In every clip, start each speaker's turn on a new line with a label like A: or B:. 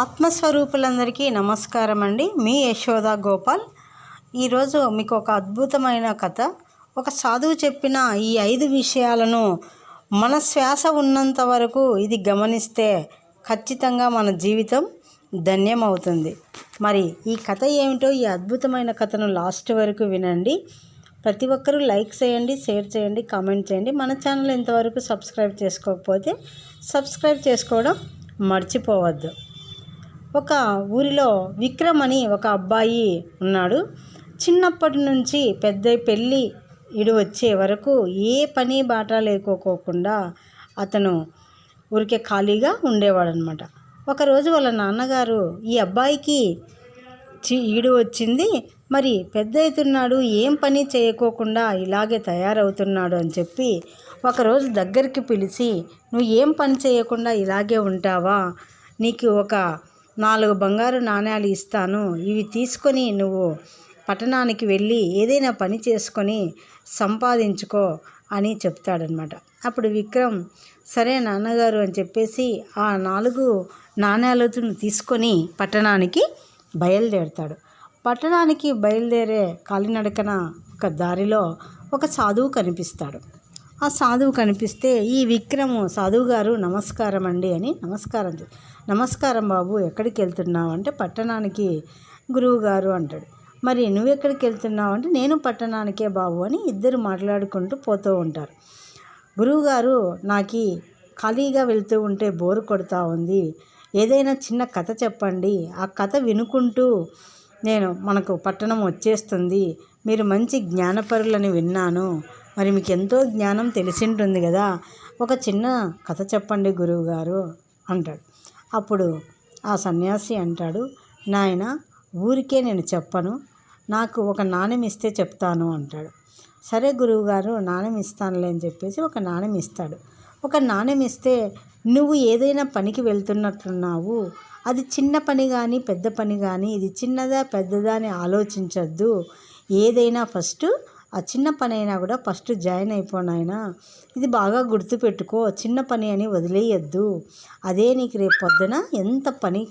A: ఆత్మస్వరూపులందరికీ నమస్కారం అండి మీ యశోద గోపాల్. ఈరోజు మీకు ఒక అద్భుతమైన కథ. ఒక సాధువు చెప్పిన ఈ ఐదు విషయాలను మన శ్వాస ఉన్నంత వరకు ఇది గమనిస్తే ఖచ్చితంగా మన జీవితం ధన్యమవుతుంది. మరి ఈ కథ ఏమిటో ఈ అద్భుతమైన కథను లాస్ట్ వరకు వినండి. ప్రతి ఒక్కరూ లైక్ చేయండి షేర్ చేయండి కామెంట్ చేయండి. మన ఛానల్ ఇంతవరకు సబ్స్క్రైబ్ చేసుకోకపోతే సబ్స్క్రైబ్ చేసుకోవడం మర్చిపోవద్దు. ఒక ఊరిలో విక్రమ్ అని ఒక అబ్బాయి ఉన్నాడు. చిన్నప్పటి నుంచి పెద్ద పెళ్ళి ఇడు వచ్చే వరకు ఏ పని బాట లేకోకోకుండా అతను ఊరికే ఖాళీగా ఉండేవాడనమాట. ఒకరోజు వాళ్ళ నాన్నగారు ఈ అబ్బాయికి చి ఈడు వచ్చింది మరి పెద్ద అవుతున్నాడు ఏం పని చేయకోకుండా ఇలాగే తయారవుతున్నాడు అని చెప్పి ఒకరోజు దగ్గరికి పిలిచి నువ్వు ఏం పని చేయకుండా ఇలాగే ఉంటావా? నీకు ఒక నాలుగు బంగారు నాణ్యాలు ఇస్తాను. ఇవి తీసుకొని నువ్వు పట్టణానికి వెళ్ళి ఏదైనా పని చేసుకొని సంపాదించుకో అని చెప్తాడనమాట అప్పుడు విక్రమ్ సరే నాన్నగారు అని చెప్పేసి ఆ నాలుగు నాణ్యాలను తీసుకొని పట్టణానికి బయలుదేరుతాడు. పట్టణానికి బయలుదేరే కాలినడకన ఒక దారిలో ఒక సాధువు కనిపిస్తాడు. ఆ సాధువు కనిపిస్తే ఈ విక్రము సాధువు గారు నమస్కారం అండి అని నమస్కారం నమస్కారం బాబు ఎక్కడికి వెళ్తున్నావు? అంటే పట్టణానికి గురువు గారు అంటాడు. మరి నువ్వు ఎక్కడికి వెళ్తున్నావు? అంటే నేను పట్టణానికే బాబు అని ఇద్దరు మాట్లాడుకుంటూ పోతూ ఉంటారు. గురువుగారు నాకు ఖాళీగా వెళ్తూ ఉంటే బోరు కొడతా ఉంది. ఏదైనా చిన్న కథ చెప్పండి. ఆ కథ వినుకుంటూ నేను మనకు పట్టణం వచ్చేస్తుంది. మీరు మంచి జ్ఞానపరులని విన్నాను. మరి మీకు ఎంతో జ్ఞానం తెలిసింటుంది కదా. ఒక చిన్న కథ చెప్పండి గురువుగారు అంటాడు. అప్పుడు ఆ సన్యాసి అంటాడు నాయన ఊరికే నేను చెప్పను. నాకు ఒక నాణెం ఇస్తే చెప్తాను అంటాడు. సరే గురువుగారు నాణెం ఇస్తానులే అని చెప్పేసి ఒక నాణెం ఇస్తాడు. ఒక నాణెం ఇస్తే నువ్వు ఏదైనా పనికి వెళ్తున్నట్లున్నావు అది చిన్న పని కానీ పెద్ద పని కానీ ఇది చిన్నదా పెద్దదా అని ఆలోచించద్దు. ఏదైనా ఫస్ట్ ఆ చిన్న పని అయినా కూడా ఫస్ట్ జాయిన్ అయిపోనాయనా ఇది బాగా గుర్తుపెట్టుకో. చిన్న పని అని వదిలేయద్దు. అదే నీకు రేపు పొద్దున ఎంత పని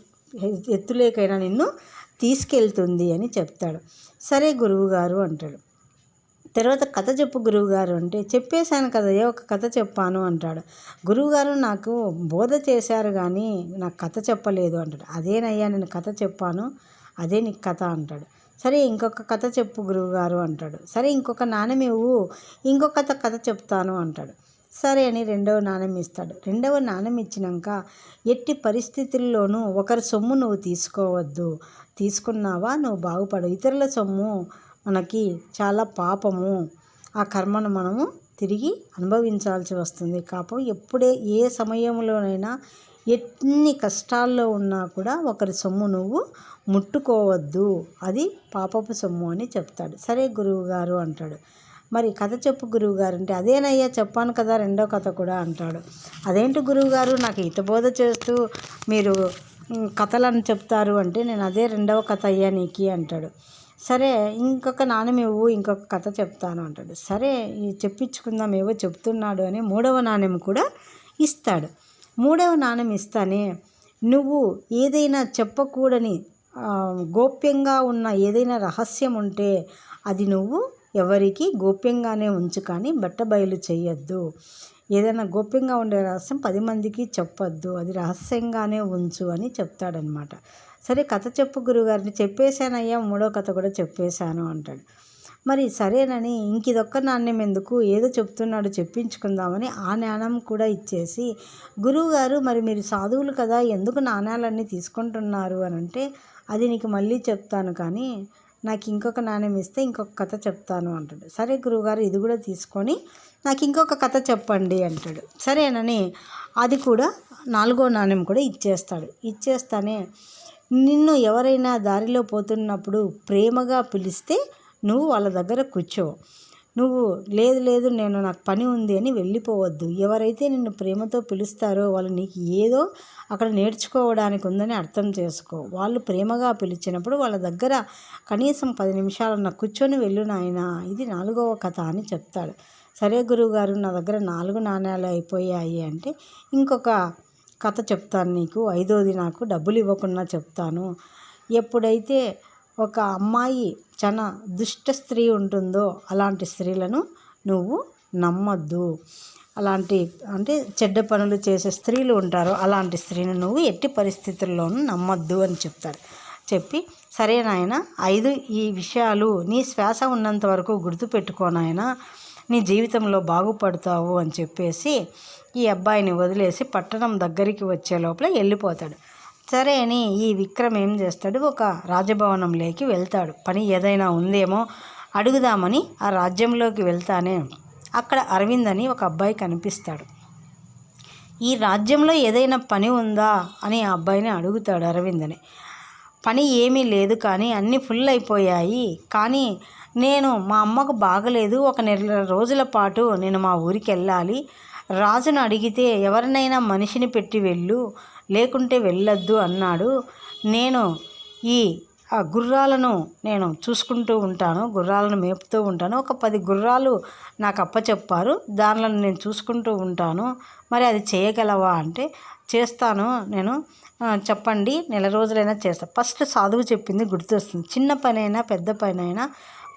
A: ఎత్తులేకైనా నిన్ను తీసుకెళ్తుంది అని చెప్తాడు. సరే గురువుగారు అంటాడు. తర్వాత కథ చెప్పు గురువుగారు అంటే చెప్పేశాను కదయ్యా ఒక కథ చెప్పాను అంటాడు. గురువుగారు నాకు బోధ చేశారు కానీ నాకు కథ చెప్పలేదు అంటాడు. అదేనయ్యా నేను కథ చెప్పాను అదే నీకు కథ అంటాడు. సరే ఇంకొక కథ చెప్పు గురువుగారు అంటాడు. సరే ఇంకొక నాణ్యం ఇవ్వు ఇంకొక కథ కథ చెప్తాను అంటాడు. సరే అని రెండవ నాణ్యం ఇస్తాడు. రెండవ నాణ్యం ఇచ్చినాక ఎట్టి పరిస్థితుల్లోనూ ఒకరి సొమ్ము నువ్వు తీసుకోవద్దు. తీసుకున్నావా? నువ్వు బాగుపడు ఇతరుల సొమ్ము మనకి చాలా పాపము. ఆ కర్మను మనము తిరిగి అనుభవించాల్సి వస్తుంది. కాపం ఎప్పుడే ఏ సమయంలోనైనా ఎన్ని కష్టాల్లో ఉన్నా కూడా ఒకరి సొమ్ము నువ్వు ముట్టుకోవద్దు. అది పాపపు సొమ్ము అని చెప్తాడు. సరే గురువుగారు అంటాడు. మరి కథ చెప్పు గురువుగారు అంటే అదేనయ్యా చెప్పాను కదా రెండో కథ కూడా అంటాడు. అదేంటి గురువుగారు నాకు హితబోధ చేస్తూ మీరు కథలను చెప్తారు అంటే నేను అదే రెండవ కథ అయ్యా నీకి అంటాడు. సరే ఇంకొక నాణ్యం ఇంకొక కథ చెప్తాను అంటాడు. సరే చెప్పించుకుందాం ఏవో చెప్తున్నాడు అని మూడవ నాణ్యం కూడా ఇస్తాడు. మూడవ నాణ్యం ఇస్తానే. నువ్వు ఏదైనా చెప్పకూడని గోప్యంగా ఉన్న ఏదైనా రహస్యం ఉంటే అది నువ్వు ఎవరికి గోప్యంగానే ఉంచు కానీ బట్టబయలు చేయొద్దు ఏదైనా గోప్యంగా ఉండే రహస్యం పది మందికి చెప్పొద్దు. అది రహస్యంగానే ఉంచు అని చెప్తాడనమాట సరే కథ చెప్పు గురుగారిని. చెప్పేశానయ్యా మూడో కథ కూడా చెప్పేశాను అంటాడు. మరి సరేనని ఇంక ఇదొక్క నాణ్యం ఎందుకు? ఏదో చెప్తున్నాడు చెప్పించుకుందామని ఆ నాణ్యం కూడా ఇచ్చేసి గురువుగారు మరి మీరు సాధువులు కదా ఎందుకు నాణ్యాలన్నీ తీసుకుంటున్నారు అని అంటే అది నీకు మళ్ళీ చెప్తాను కానీ నాకు ఇంకొక నాణ్యం ఇస్తే ఇంకొక కథ చెప్తాను అంటాడు. సరే గురువుగారు ఇది కూడా తీసుకొని నాకు ఇంకొక కథ చెప్పండి అంటాడు. సరేనని అది కూడా నాలుగో నాణ్యం కూడా ఇచ్చేస్తాడు. ఇచ్చేస్తానే నిన్ను ఎవరైనా దారిలో పోతున్నప్పుడు ప్రేమగా పిలిస్తే నువ్వు వాళ్ళ దగ్గర కూర్చో. నువ్వు లేదు లేదు నేను నాకు పని ఉంది అని వెళ్ళిపోవద్దు. ఎవరైతే నిన్ను ప్రేమతో పిలుస్తారో వాళ్ళు నీకు ఏదో అక్కడ నేర్చుకోవడానికి ఉందని అర్థం చేసుకో. వాళ్ళు ప్రేమగా పిలిచినప్పుడు వాళ్ళ దగ్గర కనీసం పది నిమిషాలన్న కూర్చొని వెళ్ళు నాయనా. ఇది నాలుగవ కథ అని చెప్తాడు. సరే గురువుగారు నా దగ్గర నాలుగు నాణ్యాలు అయిపోయాయి అంటే ఇంకొక కథ చెప్తాను నీకు. ఐదోది నాకు డబ్బులు ఇవ్వకుండా చెప్తాను. ఎప్పుడైతే ఒక అమ్మాయి చాలా దుష్ట స్త్రీ ఉంటుందో అలాంటి స్త్రీలను నువ్వు నమ్మొద్దు. అలాంటి అంటే చెడ్డ పనులు చేసే స్త్రీలు ఉంటారో. అలాంటి స్త్రీని నువ్వు ఎట్టి పరిస్థితుల్లోనూ నమ్మొద్దు అని చెప్తాడు చెప్పి సరే నాయన ఐదు ఈ విషయాలు నీ శ్వాస ఉన్నంత వరకు గుర్తుపెట్టుకో నాయన నీ జీవితంలో బాగుపడతావు అని చెప్పేసి ఈ అబ్బాయిని వదిలేసి పట్టణం దగ్గరికి వచ్చే లోపల వెళ్ళిపోతాడు. సరే అని ఈ విక్రమ్ ఏం చేస్తాడు? ఒక రాజభవనంలోకి వెళ్తాడు. పని ఏదైనా ఉందేమో అడుగుదామని ఆ రాజ్యంలోకి వెళ్తానే అక్కడ అరవింద్ అని ఒక అబ్బాయి కనిపిస్తాడు. ఈ రాజ్యంలో ఏదైనా పని ఉందా? అని ఆ అబ్బాయిని అడుగుతాడు అరవిందని పని ఏమీ లేదు కానీ అన్నీ ఫుల్ అయిపోయాయి. కానీ నేను మా అమ్మకు బాగలేదు. ఒక నెల రోజుల పాటు నేను మా ఊరికి వెళ్ళాలి. రాజును అడిగితే ఎవరినైనా మనిషిని పెట్టి వెళ్ళు. లేకుంటే వెళ్ళొద్దు అన్నాడు. నేను ఈ ఆ గుర్రాలను నేను చూసుకుంటూ ఉంటాను గుర్రాలను మేపుతూ ఉంటాను. ఒక పది గుర్రాలు నాకు అప్పచెప్పారు. దానిలో నేను చూసుకుంటూ ఉంటాను. మరి అది చేయగలవా అంటే చేస్తాను నేను. చెప్పండి నెల రోజులైనా చేస్తాను ఫస్ట్ సాధువు చెప్పింది గుర్తొస్తుంది. చిన్న పనైనా పెద్ద పనైనా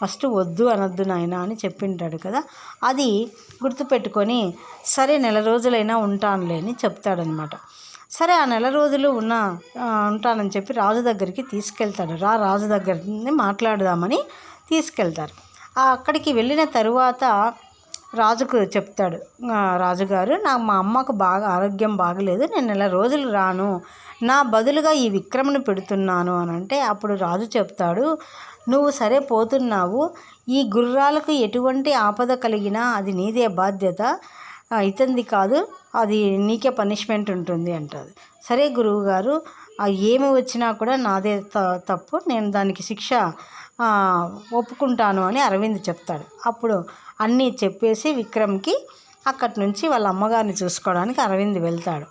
A: ఫస్ట్ వద్దు అనొద్దు నాయన అని చెప్పింటాడు కదా. అది గుర్తుపెట్టుకొని సరే నెల రోజులైనా ఉంటానులే అని చెప్తాడనమాట. సరే ఆ నెల రోజులు ఉన్న ఉంటానని చెప్పి రాజు దగ్గరికి తీసుకెళ్తాడు. రా రాజు దగ్గర మాట్లాడదామని తీసుకెళ్తారు. అక్కడికి వెళ్ళిన తరువాత రాజుకు చెప్తాడు. రాజుగారు నా మా అమ్మకు బాగా ఆరోగ్యం బాగలేదు. నేను నెల రోజులు రాను. నా బదులుగా ఈ విక్రమను పెడుతున్నాను అని అంటే అప్పుడు రాజు చెప్తాడు. నువ్వు సరే పోతున్నావు. ఈ గుర్రాలకు ఎటువంటి ఆపద కలిగినా అది నీదే బాధ్యత. ఇతంది కాదు అది నీకే పనిష్మెంట్ ఉంటుంది అంటుంది. సరే గురువు గారు ఏమి వచ్చినా కూడా నాదే తప్పు నేను దానికి శిక్ష ఒప్పుకుంటాను అని అరవింద్ చెప్తాడు. అప్పుడు అన్నీ చెప్పేసి విక్రమ్కి అక్కడి నుంచి వాళ్ళ అమ్మగారిని చూసుకోవడానికి అరవింద్ వెళ్తాడు.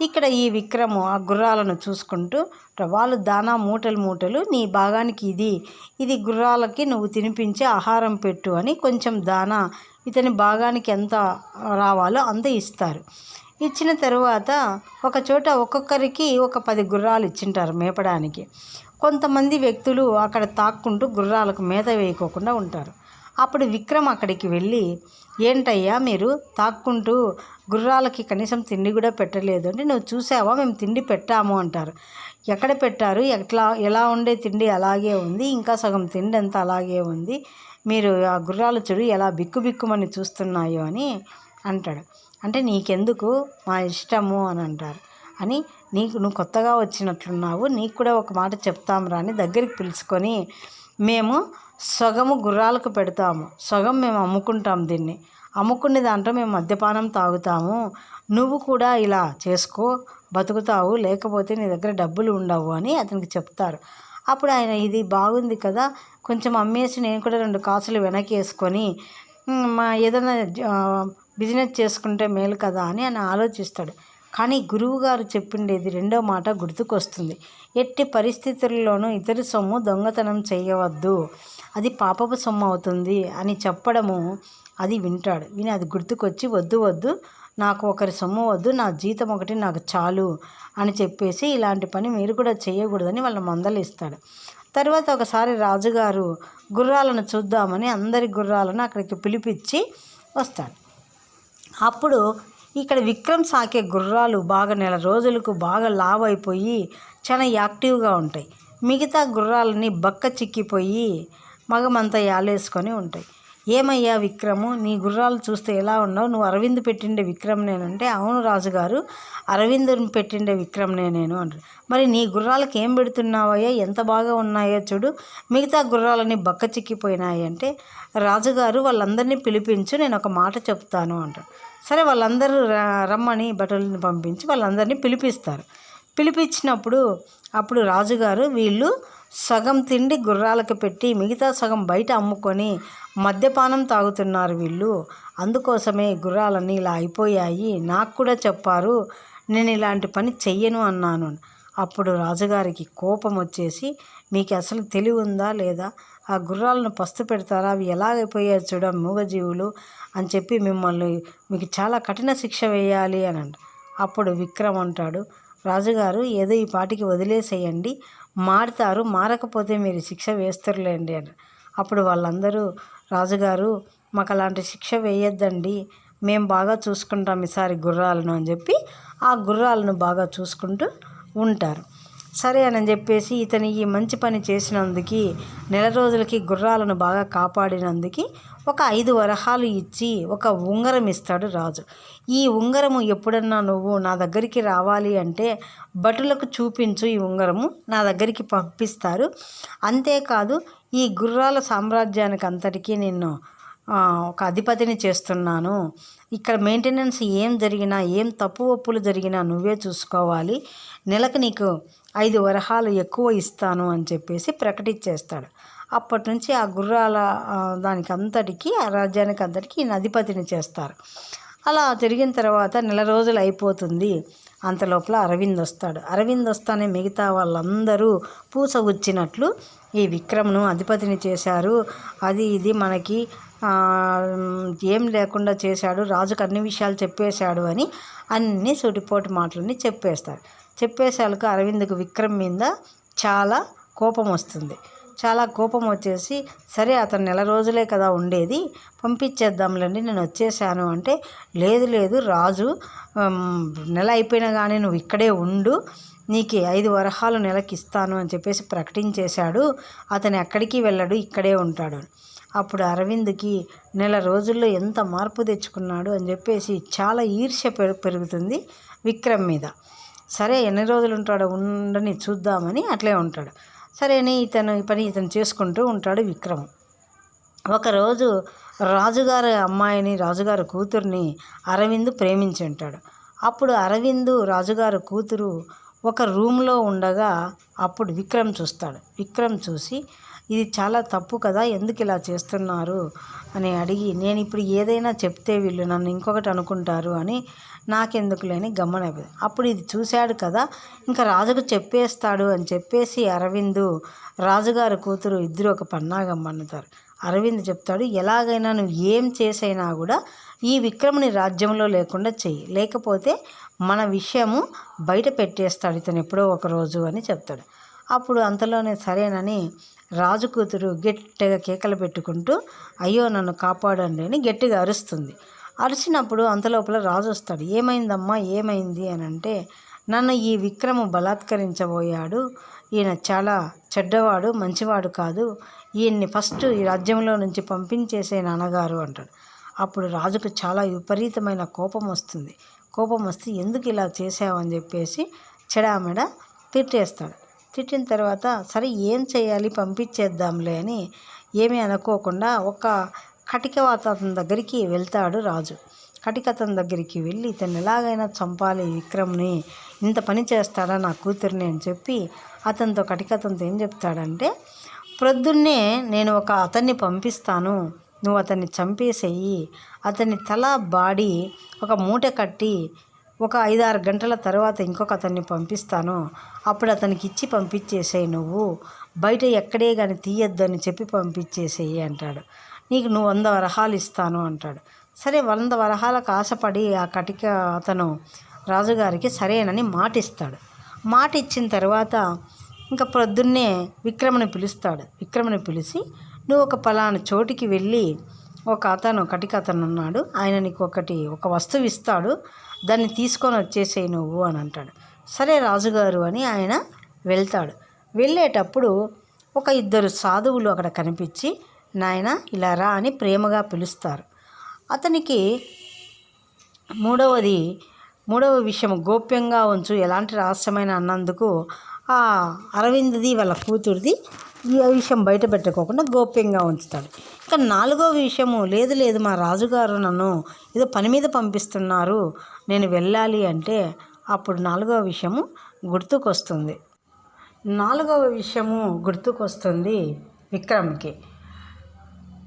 A: ఇక్కడ ఈ విక్రము ఆ గుర్రాలను చూసుకుంటూ వాళ్ళు దానా మూటలు మూటలు నీ భాగానికి ఇది. ఇది గుర్రాలకి నువ్వు తినిపించే ఆహారం పెట్టు అని కొంచెం దానా ఇతని భాగానికి ఎంత రావాలో అంత ఇస్తారు. ఇచ్చిన తరువాత ఒక చోట ఒక్కొక్కరికి ఒక పది గుర్రాలు ఇచ్చింటారు మేపడానికి. కొంతమంది వ్యక్తులు అక్కడ తాక్కుంటూ గుర్రాలకు మేత వేయకోకుండా ఉంటారు. అప్పుడు విక్రమ్ అక్కడికి వెళ్ళి ఏంటయ్యా మీరు తాక్కుంటూ గుర్రాలకి కనీసం తిండి కూడా పెట్టలేదు అంటే నువ్వు చూసావా? మేము తిండి పెట్టాము అంటారు. ఎక్కడ పెట్టారు? ఎట్లా? ఎలా ఉండే తిండి అలాగే ఉంది. ఇంకా సగం తిండి అంతా అలాగే ఉంది. మీరు ఆ గుర్రాలు చెడు ఎలా బిక్కుబిక్కుమని చూస్తున్నాయో అని అంటాడు. అంటే నీకెందుకు? మా ఇష్టము అని అంటారు. అని నీకు నువ్వు కొత్తగా వచ్చినట్లున్నావు. నీకు కూడా ఒక మాట చెప్తాం రాని దగ్గరికి పిలుచుకొని మేము సగము గుర్రాలకు పెడతాము. సగం మేము అమ్ముకుంటాం దీన్ని. అమ్ముకునే దాంట్లో మేము మద్యపానం తాగుతాము. నువ్వు కూడా ఇలా చేసుకో బతుకుతావు లేకపోతే నీ దగ్గర డబ్బులు ఉండవు అని అతనికి చెప్తారు. అప్పుడు ఆయన ఇది బాగుంది కదా కొంచెం అమ్మేసి నేను కూడా రెండు కాసులు వెనక్కి వేసుకొని మా ఏదైనా బిజినెస్ చేసుకుంటే మేలు కదా అని ఆయన ఆలోచిస్తాడు. కానీ గురువుగారు చెప్పిండేది రెండో మాట గుర్తుకొస్తుంది. ఎట్టి పరిస్థితుల్లోనూ ఇతరు సొమ్ము దొంగతనం చేయవద్దు. అది పాపపు సొమ్ము అవుతుంది అని చెప్పడము అది వింటాడు. విని అది గుర్తుకొచ్చి వద్దు వద్దు నాకు ఒకరి సొమ్ము వద్దు నా జీతం ఒకటి నాకు చాలు అని చెప్పేసి ఇలాంటి పని మీరు కూడా చేయకూడదని వాళ్ళ మందలిస్తాడు తర్వాత ఒకసారి రాజుగారు గుర్రాలను చూద్దామని అందరి గుర్రాలను అక్కడికి పిలిపించి వస్తాడు. అప్పుడు ఇక్కడ విక్రమ్ సాకే గుర్రాలు బాగా నెల రోజులకు బాగా లావ్ అయిపోయి చాలా యాక్టివ్గా ఉంటాయి. మిగతా గుర్రాలని బక్క చిక్కిపోయి మగమంతా యాలేసుకొని ఉంటాయి. ఏమయ్యా విక్రము? నీ గుర్రాలు చూస్తే ఎలా ఉన్నావు? నువ్వు అరవింద్ పెట్టిండే విక్రమ్ నేనంటే అవును రాజుగారు అరవింద్ పెట్టిండే విక్రమ్నే నేను అంటారు. మరి నీ గుర్రాలకు ఏం పెడుతున్నావయ్యా? ఎంత బాగా ఉన్నాయో చూడు. మిగతా గుర్రాలని బక్క చిక్కిపోయినాయి అంటే రాజుగారు వాళ్ళందరినీ పిలిపించు నేను ఒక మాట చెప్తాను అంటారు. సరే వాళ్ళందరూ రమ్మని బట్టలని పంపించి వాళ్ళందరినీ పిలిపిస్తారు. పిలిపించినప్పుడు అప్పుడు రాజుగారు వీళ్ళు సగం తిండి గుర్రాలకు పెట్టి మిగతా సగం బయట అమ్ముకొని మద్యపానం తాగుతున్నారు వీళ్ళు. అందుకోసమే గుర్రాలన్నీ ఇలా అయిపోయాయి. నాకు కూడా చెప్పారు నేను ఇలాంటి పని చెయ్యను అన్నాను. అప్పుడు రాజుగారికి కోపం వచ్చేసి మీకు అసలు తెలివి ఉందా లేదా? ఆ గుర్రాలను పస్తు పెడతారా? అవి ఎలాగైపోయాయి చూడ మూగజీవులు అని చెప్పి మిమ్మల్ని మీకు చాలా కఠిన శిక్ష వేయాలి అని అప్పుడు విక్రమ్ అంటాడు రాజుగారు ఏదో ఈ పాటికి వదిలేసేయండి. మారుతారు మారకపోతే మీరు శిక్ష వేస్తారులేండి అని. అప్పుడు వాళ్ళందరూ రాజుగారు మాకు అలాంటి శిక్ష వేయొద్దండి మేము బాగా చూసుకుంటాం ఈసారి గుర్రాలను అని చెప్పి ఆ గుర్రాలను బాగా చూసుకుంటూ ఉంటారు. సరే అని చెప్పేసి ఇతని ఈ మంచి పని చేసినందుకు నెల రోజులకి గుర్రాలను బాగా కాపాడినందుకు ఒక ఐదు వరహాలు ఇచ్చి ఒక ఉంగరం ఇస్తాడు రాజు. ఈ ఉంగరము ఎప్పుడన్నా నువ్వు నా దగ్గరికి రావాలి అంటే భటులకు చూపించు ఈ ఉంగరము నా దగ్గరికి పంపిస్తారు. అంతేకాదు ఈ గుర్రాల సామ్రాజ్యానికి అంతటికీ నిన్ను ఒక అధిపతిని చేస్తున్నాను. ఇక్కడ మెయింటెనెన్స్ ఏం జరిగినా ఏం తప్పు ఒప్పులు జరిగినా నువ్వే చూసుకోవాలి. నెలకు నీకు ఐదు వరహాలు ఎక్కువ ఇస్తాను అని చెప్పేసి ప్రకటించేస్తాడు. అప్పటి నుంచి ఆ గుర్రాల దానికి అంతటికి ఆ రాజ్యానికి అంతటికి ఈయన అధిపతిని చేస్తారు. అలా తిరిగిన తర్వాత నెల రోజులు అయిపోతుంది. అంతలోపల అరవింద్ వస్తాడు. అరవింద్ వస్తానే మిగతా వాళ్ళందరూ పూస వచ్చినట్లు ఈ విక్రమ్ను అధిపతిని చేశారు. అది ఇది మనకి ఏం లేకుండా చేశాడు రాజుకు అన్ని విషయాలు చెప్పేశాడు అని అన్ని సూటిపోటి మాటలని చెప్పేస్తారు. చెప్పేసాలకు అరవింద్కు విక్రమ్ మీద చాలా కోపం వస్తుంది. చాలా కోపం వచ్చేసి సరే అతను నెల రోజులే కదా ఉండేది పంపించేద్దాంలేండి నేను వచ్చేసాను అంటే లేదు లేదు రాజు నెల అయిపోయినా కానీ నువ్వు ఇక్కడే ఉండు నీకు ఐదు వరహాలు నెలకి ఇస్తాను అని చెప్పేసి ప్రకటించేశాడు. అతను ఎక్కడికి వెళ్ళడు ఇక్కడే ఉంటాడు. అప్పుడు అరవింద్కి నెల రోజుల్లో ఎంత మార్పు తెచ్చుకున్నాడు అని చెప్పేసి చాలా ఈర్ష్య పెరుగుతుంది విక్రమ్ మీద. సరే ఎన్ని రోజులు ఉంటాడో ఉండని చూద్దామని అట్లే ఉంటాడు. సరే అని ఇతను ఈ పని ఇతను చేసుకుంటూ ఉంటాడు విక్రమ్. ఒకరోజు రాజుగారి అమ్మాయిని రాజుగారి కూతుర్ని అరవింద్ ప్రేమించి ఉంటాడు. అప్పుడు అరవింద్ రాజుగారి కూతురు ఒక రూమ్లో ఉండగా అప్పుడు విక్రమ్ చూస్తాడు. విక్రమ్ చూసి ఇది చాలా తప్పు కదా ఎందుకు ఇలా చేస్తున్నారు? అని అడిగి నేను ఇప్పుడు ఏదైనా చెప్తే వీళ్ళు నన్ను ఇంకొకటి అనుకుంటారు అని నాకెందుకు లేని గమ్మనైపోయింది అప్పుడు ఇది చూశాడు కదా ఇంకా రాజుకు చెప్పేస్తాడు అని చెప్పేసి అరవింద్ రాజుగారి కూతురు ఇద్దరు ఒక పన్నాగం అన్నుతారు అరవింద్ చెప్తాడు ఎలాగైనా నువ్వు ఏం చేసైనా కూడా ఈ విక్రముని రాజ్యంలో లేకుండా చెయ్యి. లేకపోతే మన విషయము బయట పెట్టేస్తాడు ఇతను ఎప్పుడో ఒక రోజు అని చెప్తాడు. అప్పుడు అంతలోనే సరేనని రాజు కూతురు గట్టిగా కేకలు పెట్టుకుంటూ అయ్యో నన్ను కాపాడండి అని గట్టిగా అరుస్తుంది. అరిచినప్పుడు అంతలోపల రాజు వస్తాడు. ఏమైందమ్మా? ఏమైంది? అని అంటే నన్ను ఈ విక్రము బలాత్కరించబోయాడు. ఈయన చాలా చెడ్డవాడు మంచివాడు కాదు. ఈయన్ని ఫస్ట్ ఈ రాజ్యంలో నుంచి పంపించేసే నాన్నగారు అంటాడు. అప్పుడు రాజుకు చాలా విపరీతమైన కోపం వస్తుంది. కోపం వస్తే ఎందుకు ఇలా చేసావని చెప్పేసి చెడామెడ తిట్టేస్తాడు. తిట్టిన తర్వాత సరే ఏం చేయాలి? పంపించేద్దాంలే అని ఏమీ అనుకోకుండా ఒక కటికవాత అతని దగ్గరికి వెళ్తాడు రాజు. కటికతని దగ్గరికి వెళ్ళి ఇతను ఎలాగైనా చంపాలి విక్రమ్ని. ఇంత పని చేస్తాడా నా కూతుర్ని? అని చెప్పి అతనితో కటికతంతో ఏం చెప్తాడంటే ప్రొద్దున్నే నేను ఒక అతన్ని పంపిస్తాను. నువ్వు అతన్ని చంపేసేయి. అతని తల బాడీ ఒక మూట కట్టి ఒక ఐదారు గంటల తర్వాత ఇంకొక అతన్ని పంపిస్తాను. అప్పుడు అతనికి ఇచ్చి పంపించేసేయి నువ్వు. బయట ఎక్కడే కానీ తీయొద్దు అని చెప్పి పంపించేసేయి అంటాడు. నీకు నువ్వు వంద వరహాలు ఇస్తాను అంటాడు. సరే వంద వరహాలకు ఆశపడి ఆ కటిక అతను రాజుగారికి సరేనని మాట ఇస్తాడు మాట ఇచ్చిన తర్వాత ఇంకా ప్రొద్దున్నే విక్రమని పిలుస్తాడు. విక్రమని పిలిచి నువ్వు ఒక పలానా చోటికి వెళ్ళి ఒక అతను కటిక అతను ఉన్నాడు. ఆయన నీకు ఒకటి ఒక వస్తువు ఇస్తాడు. దాన్ని తీసుకొని వచ్చేసేయి నువ్వు అని అంటాడు. సరే రాజుగారు అని ఆయన వెళ్తాడు. వెళ్ళేటప్పుడు ఒక ఇద్దరు సాధువులు అక్కడ కనిపించి నాయన ఇలా రా అని ప్రేమగా పిలుస్తారు. అతనికి మూడవది మూడవ విషయం గోప్యంగా ఉంచు. ఎలాంటి రహస్యమైన అన్నందుకు ఆ అరవింద్ది వాళ్ళ కూతురిది ఈ విషయం బయట పెట్టుకోకుండా గోప్యంగా ఉంచుతాడు. ఇక నాలుగో విషయము లేదు లేదు మా రాజుగారు నన్ను ఏదో పని మీద పంపిస్తున్నారు నేను వెళ్ళాలి అంటే అప్పుడు నాలుగవ విషయము గుర్తుకొస్తుంది. నాలుగవ విషయము గుర్తుకొస్తుంది విక్రమ్కి.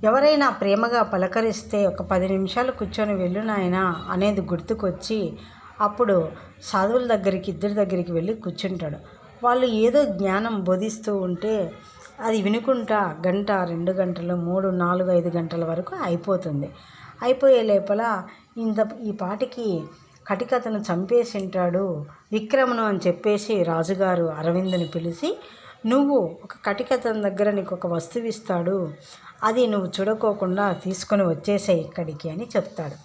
A: ఎవరైనా ప్రేమగా పలకరిస్తే ఒక పది నిమిషాలు కూర్చొని వెళ్ళు నాయన అనేది గుర్తుకొచ్చి అప్పుడు సాధువుల దగ్గరికి ఇద్దరి దగ్గరికి వెళ్ళి కూర్చుంటాడు. వాళ్ళు ఏదో జ్ఞానం బోధిస్తూ ఉంటే అది వినుకుంటా గంట రెండు గంటలు మూడు నాలుగు ఐదు గంటల వరకు అయిపోతుంది. అయిపోయే లోపల ఇంత ఈ పాటికి కటికతను చంపేసింటాడు విక్రమను అని చెప్పేసి రాజుగారు అరవిందుని పిలిచి నువ్వు ఒక కటికతను దగ్గర నీకు ఒక వస్తువు ఇస్తాడు. అది నువ్వు చూడకోకుండా తీసుకొని వచ్చేసే ఇక్కడికి అని చెప్తాడు.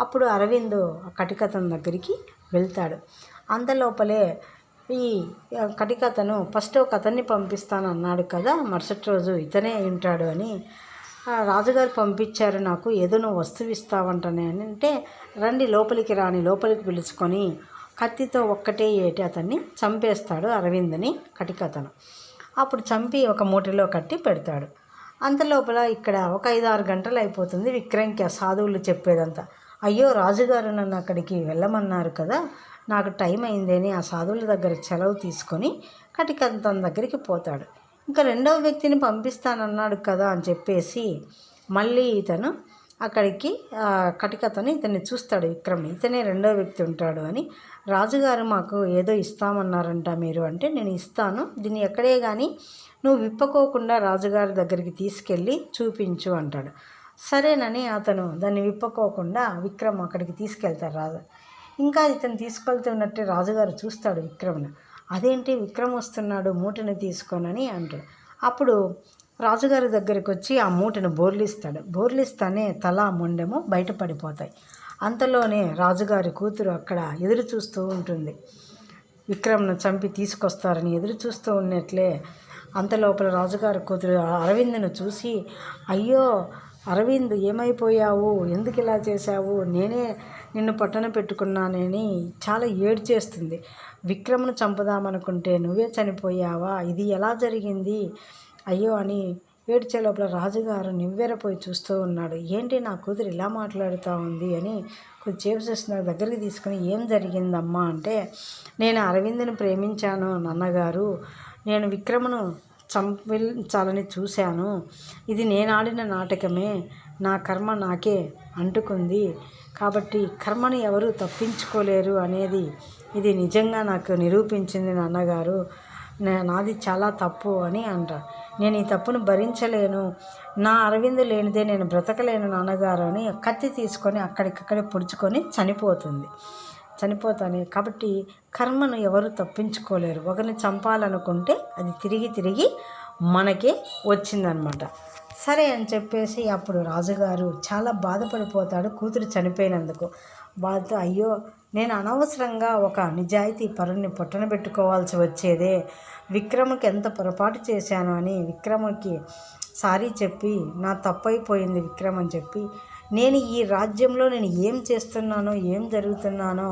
A: అప్పుడు అరవింద్ ఆ కటికతను దగ్గరికి వెళ్తాడు. అంతలోపలే ఈ కటికతను ఫస్ట్ ఒక అతన్ని పంపిస్తాను అన్నాడు కదా మరుసటి రోజు ఇతనే ఉంటాడు అని. రాజుగారు పంపించారు నాకు ఏదో నువ్వు వస్తువు ఇస్తావంటనే అని. అంటే రండి లోపలికి రాని లోపలికి పిలుచుకొని కత్తితో ఒక్కటే ఏటి అతన్ని చంపేస్తాడు అరవింద్ని కటికతను. అప్పుడు చంపి ఒక మూటలో కట్టి పెడతాడు. అంతలోపల ఇక్కడ ఒక ఐదు ఆరు గంటలు అయిపోతుంది విక్రమ్కి ఆ సాధువులు చెప్పేదంతా. అయ్యో రాజుగారు నన్ను అక్కడికి వెళ్ళమన్నారు కదా నాకు టైం అయిందని ఆ సాధువుల దగ్గర సెలవు తీసుకొని కటికంతం దగ్గరికి పోతాడు. ఇంకా రెండవ వ్యక్తిని పంపిస్తానన్నాడు కదా అని చెప్పేసి మళ్ళీ ఇతను అక్కడికి కటికతను ఇతన్ని చూస్తాడు. విక్రమ్ ఇతనే రెండో వ్యక్తి ఉంటాడు అని. రాజుగారు మాకు ఏదో ఇస్తామన్నారంట మీరు అంటే నేను ఇస్తాను. దీన్ని ఎక్కడే కానీ నువ్వు విప్పకోకుండా రాజుగారి దగ్గరికి తీసుకెళ్ళి చూపించు అంటాడు. సరేనని అతను దాన్ని విప్పకోకుండా విక్రమ్ అక్కడికి తీసుకెళ్తారు రాజు ఇంకా ఇతను తీసుకెళ్తున్నట్టే రాజుగారు చూస్తాడు విక్రమ్ను. అదేంటి విక్రమ్ వస్తున్నాడు మూటని తీసుకోనని అంటాడు. అప్పుడు రాజుగారి దగ్గరికి వచ్చి ఆ మూటను బోర్లిస్తాడు. బోర్లిస్తానే తల మొండెము బయటపడిపోతాయి. అంతలోనే రాజుగారి కూతురు అక్కడ ఎదురు చూస్తూ ఉంటుంది. విక్రమ్ను చంపి తీసుకొస్తారని ఎదురు చూస్తూ ఉన్నట్లే అంతలోపల రాజుగారి కూతురు అరవింద్ను చూసి అయ్యో అరవింద్ ఏమైపోయావు? ఎందుకు ఇలా చేశావు? నేనే నిన్ను పట్టణ పెట్టుకున్నానని చాలా ఏడు చేస్తుంది విక్రమ్ను చంపుదామనుకుంటే నువ్వే చనిపోయావా? ఇది ఎలా జరిగింది? అయ్యో అని ఏడ్చే లోపల రాజుగారు నివ్వెరపోయి చూస్తూ ఉన్నాడు. ఏంటి నా కూతురు ఇలా మాట్లాడుతూ ఉంది అని కొద్దిసేపు చూసిన దగ్గరికి తీసుకుని ఏం జరిగిందమ్మా అంటే నేను అరవింద్ని ప్రేమించాను నాన్నగారు. నేను విక్రమను చంపించాలని చూశాను. ఇది నేను ఆడిన నాటకమే. నా కర్మ నాకే అంటుకుంది. కాబట్టి కర్మను ఎవరు తప్పించుకోలేరు అనేది ఇది నిజంగా నాకు నిరూపించింది నాన్నగారు. నాది చాలా తప్పు అని అంటారు నేను ఈ తప్పును భరించలేను. నా అరవిందు లేనిదే నేను బ్రతకలేను నాన్నగారు అని కత్తి తీసుకొని అక్కడికక్కడే పొడుచుకొని చనిపోతుంది. చనిపోతాను. కాబట్టి కర్మను ఎవరు తప్పించుకోలేరు. ఒకరిని చంపాలనుకుంటే అది తిరిగి తిరిగి మనకే వచ్చిందనమాట. సరే అని చెప్పేసి అప్పుడు రాజుగారు చాలా బాధపడిపోతాడు కూతురు చనిపోయినందుకు. బాధతో అయ్యో నేను అనవసరంగా ఒక నిజాయితీ పరుణ్ణి పొట్టన పెట్టుకోవాల్సి వచ్చేదే. విక్రమ్కి ఎంత పొరపాటు చేశాను అని విక్రమ్కి సారీ చెప్పి నా తప్పైపోయింది విక్రమ్ అని చెప్పి నేను ఈ రాజ్యంలో నేను ఏం చేస్తున్నానో ఏం జరుగుతున్నానో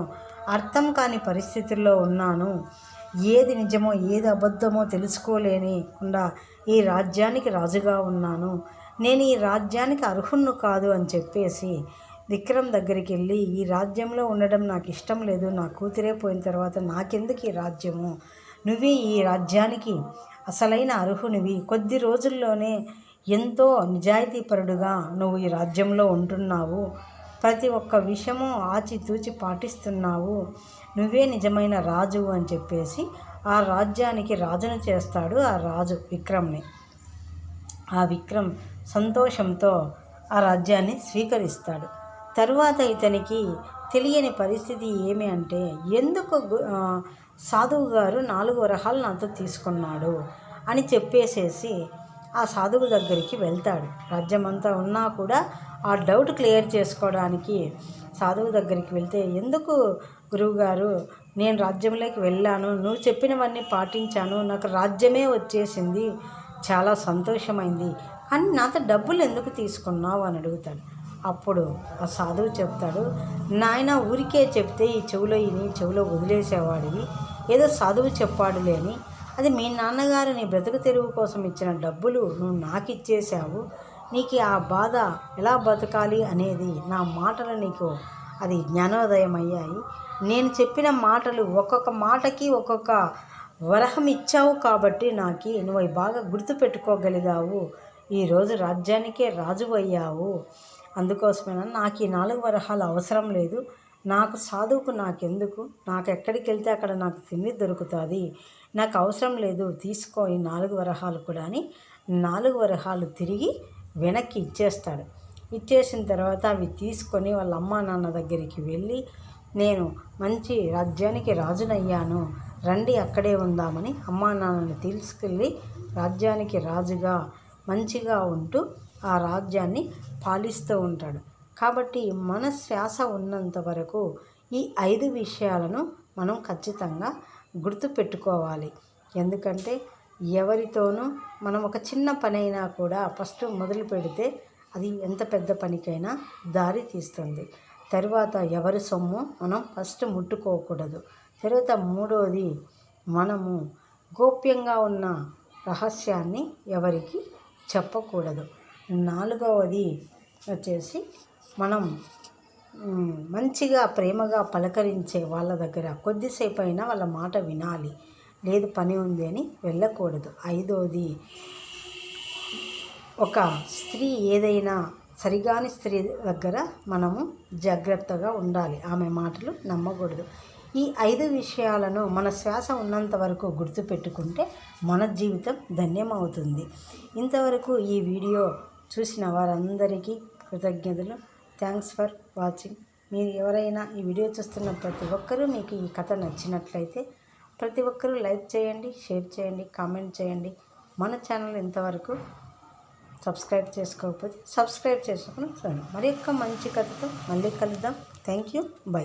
A: అర్థం కాని పరిస్థితుల్లో ఉన్నాను. ఏది నిజమో ఏది అబద్ధమో తెలుసుకోలేనికుండా ఈ రాజ్యానికి రాజుగా ఉన్నాను. నేను ఈ రాజ్యానికి అర్హుణ్ణు కాదు అని చెప్పేసి విక్రమ్ దగ్గరికి వెళ్ళి ఈ రాజ్యంలో ఉండడం నాకు ఇష్టం లేదు. నా కూతురే పోయిన తర్వాత నాకెందుకు ఈ రాజ్యము? నువ్వే ఈ రాజ్యానికి అసలైన అర్హునివి. కొద్ది రోజుల్లోనే ఎంతో నిజాయితీపరుడుగా నువ్వు ఈ రాజ్యంలో ఉంటున్నావు. ప్రతి ఒక్క విషయము ఆచితూచి పాటిస్తున్నావు. నువ్వే నిజమైన రాజు అని చెప్పేసి ఆ రాజ్యానికి రాజును చేస్తాడు ఆ రాజు విక్రమ్ని. ఆ విక్రమ్ సంతోషంతో ఆ రాజ్యాన్ని స్వీకరిస్తాడు. తరువాత ఇతనికి తెలియని పరిస్థితి ఏమి అంటే ఎందుకు గు- సాధువు గారు నాలుగు వరహాలు నాతో తీసుకున్నాడు? అని చెప్పేసేసి ఆ సాధువు దగ్గరికి వెళ్తాడు. రాజ్యమంతా ఉన్నా కూడా ఆ డౌట్ క్లియర్ చేసుకోవడానికి సాధువు దగ్గరికి వెళ్తే ఎందుకు గురువుగారు నేను రాజ్యంలోకి వెళ్ళాను. నువ్వు చెప్పినవన్నీ పాటించాను. నాకు రాజ్యమే వచ్చేసింది. చాలా సంతోషమైంది. అని నాతో డబ్బులు ఎందుకు తీసుకున్నావు అని అడుగుతాడు. అప్పుడు ఆ సాధువు చెప్తాడు నాయన ఊరికే చెప్తే ఈ చెవులో ఇని చెవులో వదిలేసేవాడివి. ఏదో సాధువు చెప్పాడు లేని అది మీ నాన్నగారు నీ బ్రతుకు తెరువు కోసం ఇచ్చిన డబ్బులు నువ్వు నాకు ఇచ్చేసావు నీకు ఆ బాధ ఎలా బతకాలి అనేది నా మాటలు నీకు అది జ్ఞానోదయం అయ్యాయి నేను చెప్పిన మాటలు ఒక్కొక్క మాటకి ఒక్కొక్క వరహం ఇచ్చావు కాబట్టి నాకు నువ్వు బాగా గుర్తుపెట్టుకోగలిగావు. ఈరోజు రాజ్యానికే రాజు అయ్యావు. అందుకోసమేనా నాకు ఈ నాలుగు వరహాలు అవసరం లేదు. నాకు సాధువుకు నాకెందుకు? నాకు ఎక్కడికి వెళ్తే అక్కడ నాకు తిండి దొరుకుతుంది. నాకు అవసరం లేదు తీసుకో ఈ నాలుగు వరహాలు కూడా అని నాలుగు వరహాలు తిరిగి వెనక్కి ఇచ్చేస్తాడు. ఇచ్చేసిన తర్వాత అవి తీసుకొని వాళ్ళ అమ్మా నాన్న దగ్గరికి వెళ్ళి నేను మంచి రాజ్యానికి రాజునయ్యాను. రండి అక్కడే ఉందామని అమ్మా నాన్నని తీసుకెళ్ళి రాజ్యానికి రాజుగా మంచిగా ఉంటూ ఆ రాజ్యాన్ని పాలిస్తూ ఉంటాడు. కాబట్టి మన శ్వాస ఉన్నంత వరకు ఈ ఐదు విషయాలను మనం ఖచ్చితంగా గుర్తుపెట్టుకోవాలి. ఎందుకంటే ఎవరితోనూ మనం ఒక చిన్న పనైనా కూడా ఫస్ట్ మొదలు పెడితే అది ఎంత పెద్ద పనికైనా దారి తీస్తుంది. తర్వాత ఎవరి సొమ్ము మనం ఫస్ట్ ముట్టుకోకూడదు. తర్వాత మూడోది మనము గోప్యంగా ఉన్న రహస్యాన్ని ఎవరికి చెప్పకూడదు. నాలుగవది వచ్చేసి మనం మంచిగా ప్రేమగా పలకరించే వాళ్ళ దగ్గర కొద్దిసేపు అయినా వాళ్ళ మాట వినాలి. లేదు పని ఉంది అని వెళ్ళకూడదు. ఐదోది ఒక స్త్రీ ఏదైనా సరిగాని స్త్రీ దగ్గర మనము జాగ్రత్తగా ఉండాలి. ఆమె మాటలు నమ్మకూడదు. ఈ ఐదు విషయాలను మన శ్వాస ఉన్నంత వరకు గుర్తుపెట్టుకుంటే మన జీవితం ధన్యమవుతుంది. ఇంతవరకు ఈ వీడియో చూసిన వారందరికీ కృతజ్ఞతలు. Thanks for watching. మీరు ఎవరైనా ఈ వీడియో చూస్తున్న ప్రతి ఒక్కరూ మీకు ఈ కథ నచ్చినట్లయితే ప్రతి ఒక్కరూ లైక్ చేయండి షేర్ చేయండి కామెంట్ చేయండి. మన ఛానల్ ఇంతవరకు సబ్స్క్రైబ్ చేసుకోకపోతే సబ్స్క్రైబ్ చేసుకుని చూడండి. మరి యొక్క మంచి కథతో మళ్ళీ కలుద్దాం. Thank you by